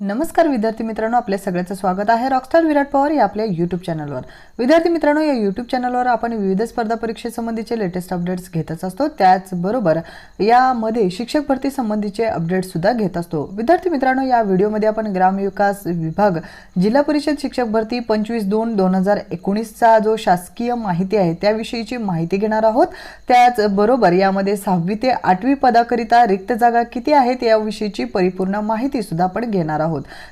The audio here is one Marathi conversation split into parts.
नमस्कार विद्यार्थी मित्रांनो आपल्या सगळ्याचं स्वागत आहे रॉकस्टार विराट पवार या आपल्या यूट्यूब चॅनलवर विद्यार्थी मित्रांनो या यूट्यूब चॅनलवर आपण विविध स्पर्धा परीक्षेसंबंधीचे लेटेस्ट अपडेट्स घेतच असतो. त्याचबरोबर यामध्ये शिक्षक भरती संबंधीचे अपडेट्स सुद्धा घेत असतो. विद्यार्थी मित्रांनो या व्हिडिओमध्ये आपण ग्रामविकास विभाग जिल्हा परिषद शिक्षक भरती पंचवीस दोन दोन हजार एकोणीसचा जो शासकीय माहिती आहे त्याविषयीची माहिती घेणार आहोत. त्याचबरोबर यामध्ये सहावी ते आठवी पदाकरिता रिक्त जागा किती आहेत याविषयीची परिपूर्ण माहिती सुद्धा आपण घेणार आहोत.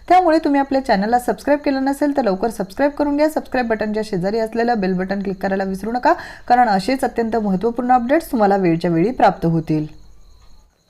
त्यामुळे तुम्ही आपल्या चॅनलला सबस्क्राईब केलं नसेल तर लवकर सबस्क्राईब करून घ्या. सबस्क्राईब बटनच्या शेजारी असलेलं बेल बटन क्लिक करायला विसरू नका. कारण असेच अत्यंत महत्त्वपूर्ण अपडेट्स तुम्हाला वेळच्या वेळी प्राप्त होतील.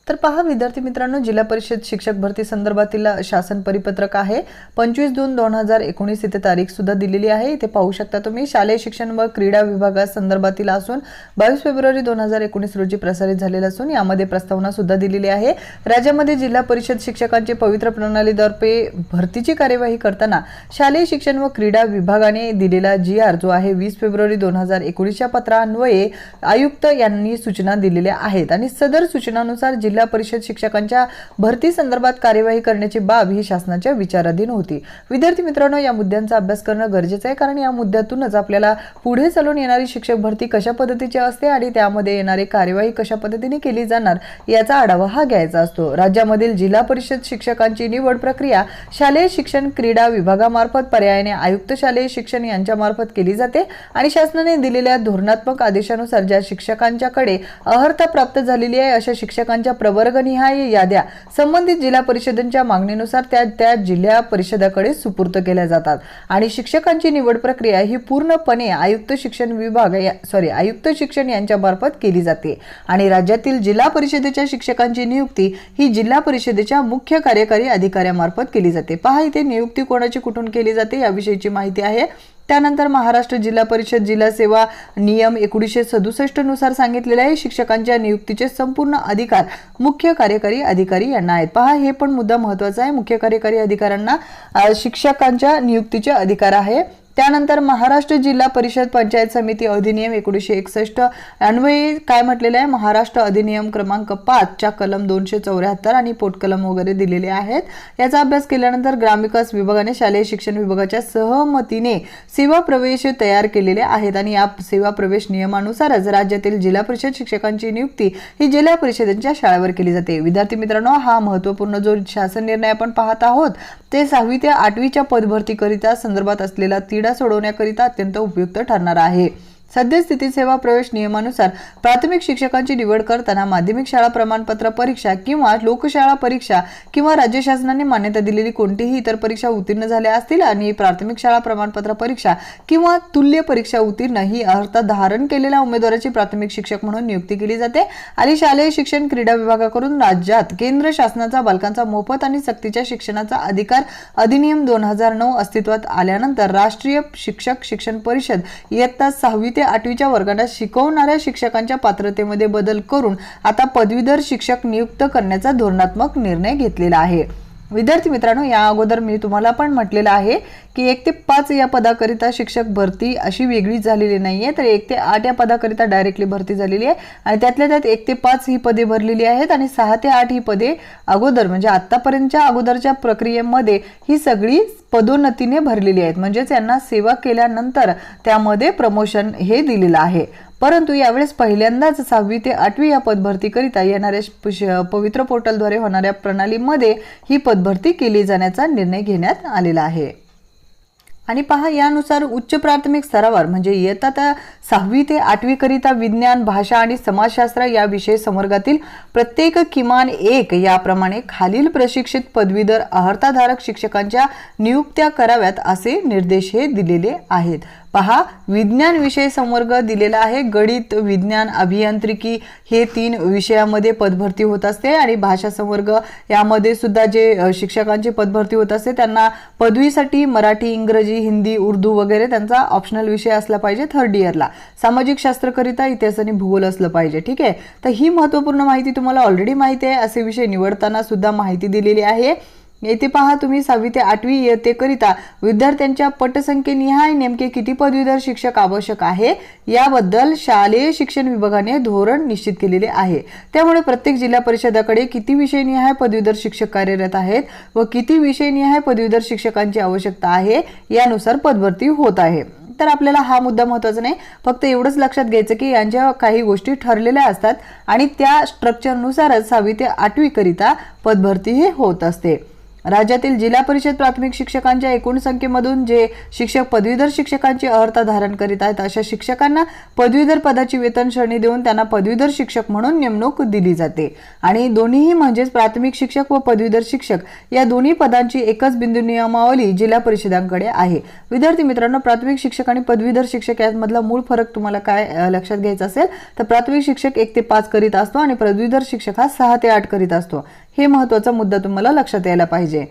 तर पहा विद्यार्थी मित्रांनो जिल्हा परिषद शिक्षक भरती संदर्भातील शासन परिपत्रक आहे. पंचवीस दोन दोन हजार एकोणीस इथे तारीख सुद्धा दिलेली आहे. इथे पाहू शकता तुम्ही शालेय शिक्षण व क्रीडा विभागासंदर्भातील असून बावीस फेब्रुवारी दोन हजार एकोणीस रोजी प्रसारित झालेला असून यामध्ये प्रस्तावना सुद्धा दिलेली आहे. राज्यामध्ये जिल्हा परिषद शिक्षकांची पवित्र प्रणालीद्वारे भरतीची कार्यवाही करताना शालेय शिक्षण व क्रीडा विभागाने दिलेला जी आर जो आहे वीस फेब्रुवारी दोन हजार एकोणीसच्या पत्रान्वये आयुक्त यांनी सूचना दिलेल्या आहेत. आणि सदर सूचनानुसार जिल्हा जिल्हा परिषद शिक्षकांच्या भरती संदर्भात कार्यवाही करण्याची बाब ही शासनाच्या विचाराधीन होती. विद्यार्थी मित्रांनो या मुद्द्यांचा अभ्यास करणं गरजेचं आहे कारण या मुद्द्यातूनच आपल्याला पुढे चालून येणारी शिक्षक भरती कशा पद्धतीची असते आणि त्यामध्ये येणारी कार्यवाही कशा पद्धतीने केली जाणार याचा आढावा हा घ्यायचा असतो. राज्यामधील जिल्हा परिषद शिक्षकांची निवड प्रक्रिया शालेय शिक्षण क्रीडा विभागामार्फत पर्यायाने आयुक्त शालेय शिक्षण यांच्यामार्फत केली जाते आणि शासनाने दिलेल्या धोरणात्मक आदेशानुसार ज्या शिक्षकांच्याकडे अर्हता प्राप्त झालेली आहे अशा शिक्षकांच्या प्रवर्गनिहाय याद्या संबंधित जिल्हा परिषदांच्या मागणीनुसार त्या त्या जिल्हा परिषदाकडे सुपूर्त केल्या जातात. आणि शिक्षकांची निवड प्रक्रिया ही पूर्णपणे आयुक्त शिक्षण विभाग सॉरी आयुक्त शिक्षण यांच्यामार्फत केली जाते. आणि राज्यातील जिल्हा परिषदेच्या शिक्षकांची नियुक्ती ही जिल्हा परिषदेच्या मुख्य कार्यकारी अधिकाऱ्यामार्फत केली जाते. पहा इथे नियुक्ती कोणाची कुठून केली जाते याविषयीची माहिती आहे. त्यानंतर महाराष्ट्र जिल्हा परिषद जिल्हा सेवा नियम एकोणीसशे सदुसष्टनुसार सांगितलेले आहे. शिक्षकांच्या नियुक्तीचे संपूर्ण अधिकार मुख्य कार्यकारी अधिकारी यांना आहेत. पहा हे पण मुद्दा महत्त्वाचा आहे. मुख्य कार्यकारी अधिकाऱ्यांना शिक्षकांच्या नियुक्तीचे अधिकार आहे. त्यानंतर महाराष्ट्र जिल्हा परिषद पंचायत समिती अधिनियम एकोणीसशे एकसष्ट अन्वयी काय म्हटलेलं आहे? महाराष्ट्र अधिनियम क्रमांक पाचच्या कलम दोनशे चौऱ्याहत्तर आणि पोटकलम वगैरे दिलेले आहेत. याचा अभ्यास केल्यानंतर ग्रामविकास विभागाने शालेय शिक्षण विभागाच्या सहमतीने सेवा प्रवेश तयार केलेले आहेत आणि या सेवा प्रवेश नियमानुसारच राज्यातील जिल्हा परिषद शिक्षकांची नियुक्ती ही जिल्हा परिषदेच्या शाळेवर केली जाते. विद्यार्थी मित्रांनो हा महत्त्वपूर्ण जो शासन निर्णय आपण पाहत आहोत ते सहावी ते आठवीच्या पदभरतीकरिता संदर्भात असलेला तिढा सोडवण्याकरिता अत्यंत उपयुक्त ठरणार आहे. सद्यस्थिती सेवा प्रवेश नियमानुसार प्राथमिक शिक्षकांची निवड करताना माध्यमिक शाळा प्रमाणपत्र परीक्षा किंवा लोकशाळा परीक्षा किंवा राज्य शासनाने मान्यता दिलेली कोणतीही इतर परीक्षा उत्तीर्ण झाल्या असतील आणि प्राथमिक शाळा प्रमाणपत्र परीक्षा किंवा तुल्य परीक्षा उत्तीर्ण ही अर्थ धारण केलेल्या उमेदवाराची प्राथमिक शिक्षक म्हणून नियुक्ती केली जाते आणि शालेय शिक्षण क्रीडा विभागाकडून राज्यात केंद्र शासनाचा बालकांचा मोफत आणि सक्तीच्या शिक्षणाचा अधिकार अधिनियम दोन हजार नऊ अस्तित्वात आल्यानंतर राष्ट्रीय शिक्षक शिक्षण परिषद इयत्ता सहावी ते आठवीच्या वर्गाला शिकवणाऱ्या शिक्षकांच्या पात्रतेमध्ये बदल करून आता पदवीधर शिक्षक नियुक्त करण्याचा धोरणात्मक निर्णय घेतलेला आहे. विद्यार्थी मित्रांनो या अगोदर मी तुम्हाला पण म्हटलेलं आहे की एक ते पाच या पदाकरिता शिक्षक भरती अशी वेगळीच झालेली नाही आहे तर एक ते आठ या पदाकरिता डायरेक्टली भरती झालेली आहे आणि त्यातल्या त्यात एक ते पाच ही पदे भरलेली आहेत आणि सहा ते आठ ही पदे अगोदर म्हणजे आत्तापर्यंतच्या अगोदरच्या प्रक्रियेमध्ये ही सगळी पदोन्नतीने भरलेली आहेत. म्हणजेच यांना सेवा केल्यानंतर त्यामध्ये प्रमोशन हे दिलेलं आहे. परंतु यावेळेस पहिल्यांदाच सहावी ते आठवी या पदभरतीकरिता येणाऱ्या पवित्र पोर्टलद्वारे होणाऱ्या प्रणालीमध्ये ही पदभरती केली जाण्याचा निर्णय घेण्यात आलेला आहे. आणि पहा यानुसार उच्च प्राथमिक स्तरावर म्हणजे इयत्ता त्या सहावी ते आठवीकरिता विज्ञान भाषा आणि समाजशास्त्र या विषय संवर्गातील प्रत्येक किमान एक याप्रमाणे खालील प्रशिक्षित पदवीधर अहर्ताधारक शिक्षकांच्या नियुक्त्या कराव्यात असे निर्देश हे दिलेले आहेत. पहा विज्ञान विषय संवर्ग दिलेला आहे. गणित विज्ञान अभियांत्रिकी हे तीन विषयामध्ये पदभरती होत असते आणि भाषा संवर्ग यामध्ये सुद्धा जे शिक्षकांची पदभरती होत असते त्यांना पदवीसाठी मराठी इंग्रजी हिंदी उर्दू वगैरे त्यांचा ऑप्शनल विषय असला पाहिजे थर्ड इयरला सामाजिक शास्त्रकरिता इतिहास आणि भूगोल असलं पाहिजे ठीक आहे? तर ही महत्त्वपूर्ण माहिती तुम्हाला ऑलरेडी माहिती आहे असे विषय निवडताना सुद्धा माहिती दिलेली आहे. येथे पहा तुम्ही सहावी ते आठवी इयत्तेकरिता विद्यार्थ्यांच्या पटसंख्येनिहाय नेमके किती पदवीधर शिक्षक आवश्यक आहे? याबद्दल शालेय शिक्षण विभागाने धोरण निश्चित केलेले आहे. त्यामुळे प्रत्येक जिल्हा परिषदाकडे किती विषयनिहाय पदवीधर शिक्षक कार्यरत आहेत व किती विषयनिहाय पदवीधर शिक्षकांची आवश्यकता आहे यानुसार पदभरती होत आहे. तर आपल्याला हा मुद्दा महत्त्वाचा नाही. फक्त एवढंच लक्षात घ्यायचं की यांच्या काही गोष्टी ठरलेल्या असतात आणि त्या स्ट्रक्चरनुसारच सहावी ते आठवीकरिता पदभरती हे होत असते. राज्यातील जिल्हा परिषद प्राथमिक शिक्षकांच्या एकूण संख्येमधून जे शिक्षक पदवीधर शिक्षकांची अर्हता धारण करीत आहेत अशा शिक्षकांना पदवीधर पदाची वेतन श्रेणी देऊन त्यांना पदवीधर शिक्षक म्हणून नेमणूक दिली जाते. आणि दोन्हीही म्हणजेच प्राथमिक शिक्षक व पदवीधर शिक्षक या दोन्ही पदांची एकच बिंदू नियमावली जिल्हा परिषदांकडे आहे. विद्यार्थी मित्रांनो प्राथमिक शिक्षक आणि पदवीधर शिक्षक यामधला मूळ फरक तुम्हाला काय लक्षात घ्यायचा असेल तर प्राथमिक शिक्षक एक ते पाच करीत असतो आणि पदवीधर शिक्षक हा सहा ते आठ करीत असतो. हे महत्त्वाचा मुद्दा तुम्हाला लक्षात यायला पाहिजे.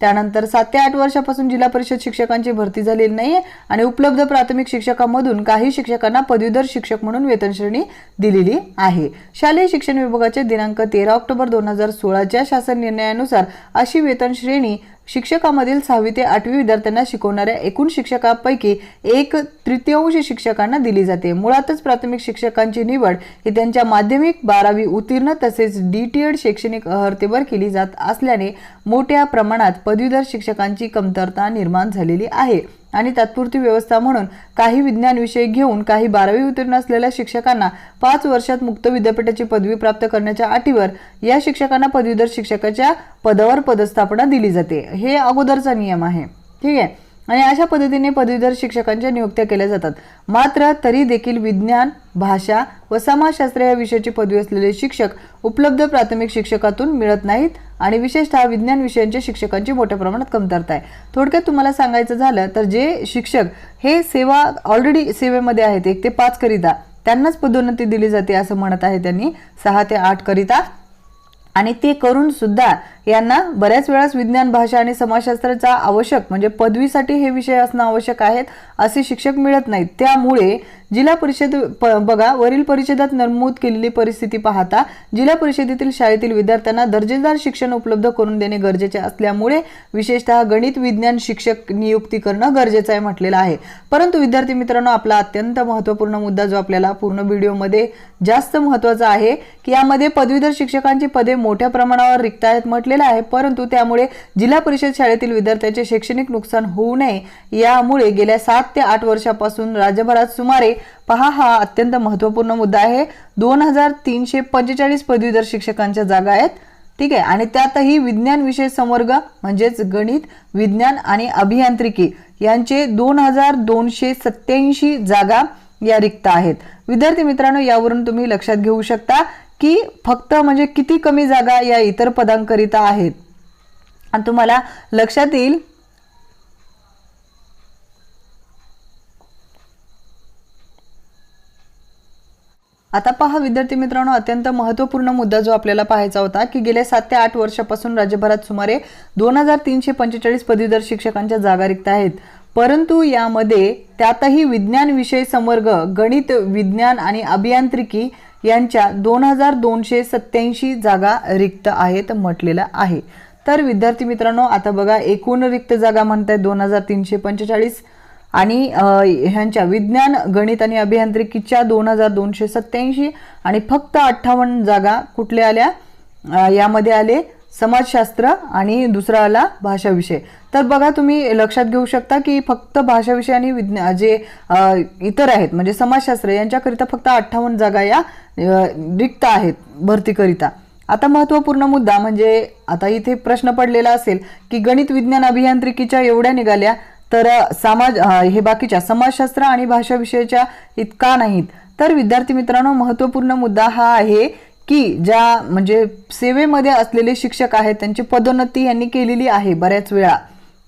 त्यानंतर सात ते आठ वर्षापासून जिल्हा परिषद शिक्षकांची भरती झालेली नाहीये आणि उपलब्ध प्राथमिक शिक्षकांमधून काही शिक्षकांना पदवीधर शिक्षक म्हणून वेतन श्रेणी दिलेली आहे. शालेय शिक्षण विभागाचे दिनांक तेरा ऑक्टोबर दोन हजार सोळाच्या शासन निर्णयानुसार अशी वेतन श्रेणी शिक्षकामधील सहावी ते आठवी विद्यार्थ्यांना शिकवणाऱ्या एकूण शिक्षकांपैकी एक तृतीयांश शिक्षकांना दिली जाते. मुळातच प्राथमिक शिक्षकांची निवड ही त्यांच्या माध्यमिक बारावी उत्तीर्ण तसेच डी टी एड शैक्षणिक अर्हतेवर केली जात असल्याने मोठ्या प्रमाणात पदवीधर शिक्षकांची कमतरता निर्माण झालेली आहे. आणि तात्पुरती व्यवस्था म्हणून काही विज्ञान विषय घेऊन काही बारावी उत्तीर्ण असलेल्या शिक्षकांना पाच वर्षात मुक्त विद्यापीठाची पदवी प्राप्त करण्याच्या अटीवर या शिक्षकांना पदवीधर शिक्षकाच्या पदावर पदस्थापना दिली जाते. हे अगोदरचा नियम आहे. ठीक आहे? आणि अशा पद्धतीने पदवीधर शिक्षकांच्या नियुक्त्या केल्या जातात. मात्र तरी देखील विज्ञान भाषा व समाजशास्त्र या विषयाची पदवी असलेले शिक्षक उपलब्ध प्राथमिक शिक्षकातून मिळत नाहीत आणि विशेषतः विज्ञान विषयांच्या शिक्षकांची मोठ्या प्रमाणात कमतरता आहे. थोडक्यात तुम्हाला सांगायचं झालं तर जे शिक्षक हे सेवा ऑलरेडी सेवेमध्ये आहेत एक ते पाच करिता त्यांनाच पदोन्नती दिली जाते असं म्हणत आहे त्यांनी सहा ते आठ करिता. आणि ते करून सुद्धा यांना बऱ्याच वेळास विज्ञान भाषा आणि समाजशास्त्राचा आवश्यक म्हणजे पदवीसाठी हे विषय असणं आवश्यक आहेत असे शिक्षक मिळत नाहीत. त्यामुळे जिल्हा परिषद प बघा वरील परिषदात नमूद केलेली परिस्थिती पाहता जिल्हा परिषदेतील शाळेतील विद्यार्थ्यांना दर्जेदार शिक्षण उपलब्ध करून देणे गरजेचे असल्यामुळे विशेषतः गणित विज्ञान शिक्षक नियुक्ती करणं गरजेचं आहे म्हटलेलं आहे. परंतु विद्यार्थी मित्रांनो आपला अत्यंत महत्त्वपूर्ण मुद्दा जो आपल्याला पूर्ण व्हिडिओमध्ये जास्त महत्त्वाचा आहे की यामध्ये पदवीधर शिक्षकांची पदे मोठ्या प्रमाणावर रिक्त आहेत म्हटले म्हटलेलं आहे परंतु त्यामुळे जिल्हा परिषद शाळेतील विद्यार्थ्यांचे शैक्षणिक नुकसान होऊ नये यामुळे गेल्या सात ते आठ वर्षापासून राज्यभरात सुमारे पहा हा अत्यंत महत्त्वपूर्ण मुद्दा आहे दोन हजार तीनशे पंचेचाळीस पदवीधर शिक्षकांच्या जागा आहेत. ठीक आहे आणि त्यातही विज्ञान विषय संवर्ग म्हणजेच गणित विज्ञान आणि अभियांत्रिकी यांचे दोन हजार दोनशे सत्याऐंशी जागा या रिक्त आहेत. विद्यार्थी मित्रांनो यावरून तुम्ही लक्षात घेऊ शकता की फक्त म्हणजे किती कमी जागा या इतर पदांकरिता आहेत? आणि तुम्हाला लक्षात येईल आता पहा विद्यार्थी मित्रांनो अत्यंत महत्त्वपूर्ण मुद्दा जो आपल्याला पाहायचा होता की गेल्या सात ते आठ वर्षापासून राज्यभरात सुमारे दोन हजार तीनशे पंचेचाळीस पदवीधर शिक्षकांच्या जागा रिक्त आहेत. परंतु यामध्ये त्यातही विज्ञान विषय संवर्ग गणित विज्ञान आणि अभियांत्रिकी यांच्या दोन हजार दोनशे सत्याऐंशी जागा रिक्त आहेत म्हटलेलं आहे. तर विद्यार्थी मित्रांनो आता बघा एकूण रिक्त जागा म्हणत आहेत दोन हजार तीनशे पंचेचाळीस आणि ह्यांच्या विज्ञान गणित आणि अभियांत्रिकीच्या दोन हजार दोनशे सत्याऐंशी आणि फक्त अठ्ठावन्न जागा कुठल्या आल्या? यामध्ये आले समाजशास्त्र आणि दुसरा आला भाषाविषय. तर बघा तुम्ही लक्षात घेऊ शकता की फक्त भाषाविषय आणि विज्ञा जे इतर आहेत म्हणजे समाजशास्त्र यांच्याकरिता फक्त अठ्ठावन्न जागा या रिक्त आहेत भरतीकरिता. आता महत्त्वपूर्ण मुद्दा म्हणजे आता इथे प्रश्न पडलेला असेल की गणित विज्ञान अभियांत्रिकीच्या एवढ्या निघाल्या तर समाज हे बाकीच्या समाजशास्त्र आणि भाषाविषयाच्या इतका नाहीत. तर विद्यार्थी मित्रांनो महत्त्वपूर्ण मुद्दा हा आहे की ज्या म्हणजे सेवेमध्ये असलेले शिक्षक आहेत त्यांची पदोन्नती यांनी केलेली आहे बऱ्याच वेळा.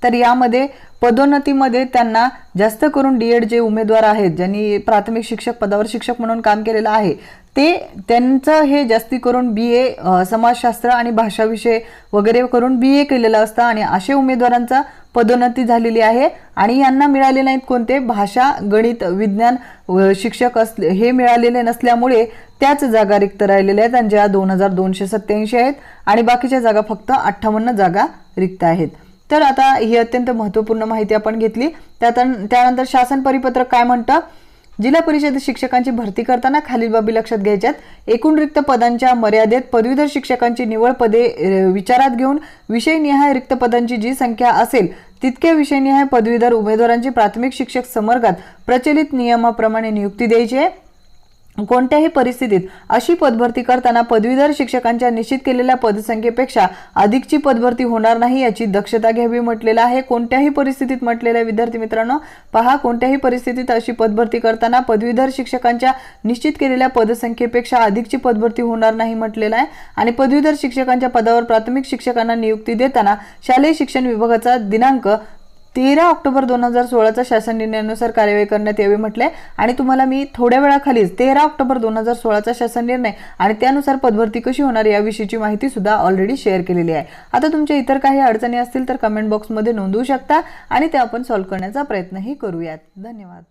तर यामध्ये पदोन्नतीमध्ये त्यांना जास्त करून डी एड जे उमेदवार आहेत ज्यांनी प्राथमिक शिक्षक पदावर शिक्षक म्हणून काम केलेलं आहे ते त्यांचं हे जास्ती करून बी ए समाजशास्त्र आणि भाषाविषय वगैरे करून बी ए केलेलं असतं आणि असे उमेदवारांचा पदोन्नती झालेली आहे आणि यांना मिळाले नाहीत कोणते. भाषा गणित विज्ञान व शिक्षक असले हे मिळालेले नसल्यामुळे त्याच जागा रिक्त राहिलेल्या आहेत आणि ज्या दोन हजार दोनशे सत्याऐंशी आहेत आणि बाकीच्या जागा फक्त अठ्ठावन्न जागा रिक्त आहेत. तर आता ही अत्यंत महत्त्वपूर्ण माहिती आपण घेतली. त्यात त्यानंतर शासन परिपत्रक काय म्हणतं? जिल्हा परिषद शिक्षकांची भरती करताना खालील बाबी लक्षात घ्यायच्यात. एकूण रिक्त पदांच्या मर्यादेत पदवीधर शिक्षकांची निवड पदे विचारात घेऊन विषयनिहाय रिक्त पदांची जी संख्या असेल तितके विषयनिहाय पदवीधर उमेदवारांची प्राथमिक शिक्षक समर्गात प्रचलित नियमाप्रमाणे नियुक्ती द्यायची आहे. कोणत्याही परिस्थितीत अशी पदभरती करताना पदवीधर शिक्षकांच्या निश्चित केलेल्या पदसंख्येपेक्षा अधिकची पदभरती होणार नाही याची दक्षता घ्यावी म्हटलेलं आहे. कोणत्याही परिस्थितीत म्हटलेल्या विद्यार्थी मित्रांनो पहा कोणत्याही परिस्थितीत अशी पदभरती करताना पदवीधर शिक्षकांच्या निश्चित केलेल्या पदसंख्येपेक्षा अधिकची पदभरती होणार नाही म्हटलेलं आहे. आणि पदवीधर शिक्षकांच्या पदावर प्राथमिक शिक्षकांना नियुक्ती देताना शालेय शिक्षण विभागाचा दिनांक तेरा ऑक्टोबर दोन हजार सोळाचा शासन निर्णयानुसार कार्यवाही करण्यात यावी म्हटले आणि तुम्हाला मी थोड्या वेळाखालीच तेरा ऑक्टोबर दोन हजार सोळाचा शासन निर्णय आणि त्यानुसार पदभरती कशी होणार याविषयीची माहिती सुद्धा ऑलरेडी शेअर केलेली आहे. आता तुमच्या इतर काही अडचणी असतील तर कमेंट बॉक्समध्ये नोंदवू शकता आणि ते आपण सॉल्व्ह करण्याचा प्रयत्नही करूयात. धन्यवाद.